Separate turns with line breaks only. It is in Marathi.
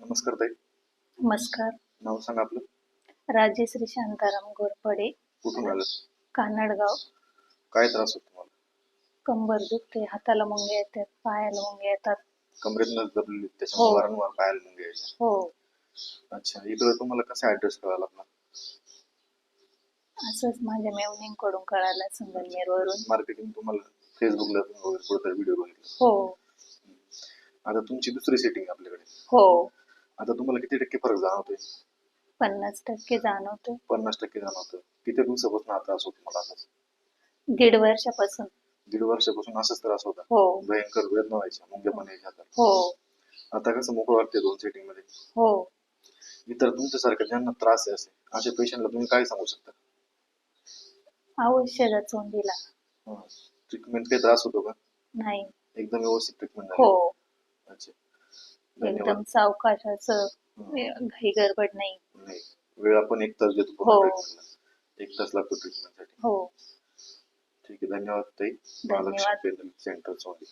नमस्कार ताई.
नमस्कार.
नाव सांगा आपलं.
राजेश्री शांताराम घोरपडे
कुठून आलं
कानडगाव.
काय त्रास होतो तुम्हाला?
कंबर दुखते हाताला मुंगे येतात पायाला मुंगे येतात.
कमरेत नस दबलेली त्याच्यामुळे
हो.
वारंवार पाहायला मग यायचं
हो.
अच्छा इकडे तुम्हाला कसा ऍड्रेस कळाला आपला
असंच माझ्या मेवणींकडून कळालं संगमनेर वरून
मार्केटिंग तुम्हाला फेसबुकला वगैरे कुठेतरी व्हिडिओ बघितला.
हो.
आता तुमची दुसरी सेटिंग आपल्याकडे.
हो.
आता तुम्हाला किती टक्के फरक जाणवतोय?
पन्नास टक्के जाणवतो
पन्नास टक्के जाणवतोय. किती दिवसापासून त्रास होतो मला असाच?
दीड वर्षापासून.
दीड वर्षापासून असाच त्रास होता?
हो.
भयंकर वेदना व्हायच्या मुंगे पण यायच्या.
हो.
आता कसं मोकळं वाटते दोन सेटिंगमध्ये?
हो.
इतर तुमच्यासारख्या ज्यांना त्रास आहे असे अशा पेशंटला तुम्ही काय सांगू शकता?
अवश्य चोंडीला
ट्रीटमेंट काही त्रास होतो का?
नाही.
एकदम व्यवस्थित ट्रीटमेंट
हो.
अच्छा.
एकदम सावकाश असं. घाई गडबड नाही.
नाही. वेळ आपण एक तास देतो
हो.
ट्रीटमेंटला एक तास लागतो ट्रीटमेंटसाठी
हो.
ठीक आहे धन्यवाद ताई.
धन्यवाद.
महालक्ष्मी सेंटर चोंडी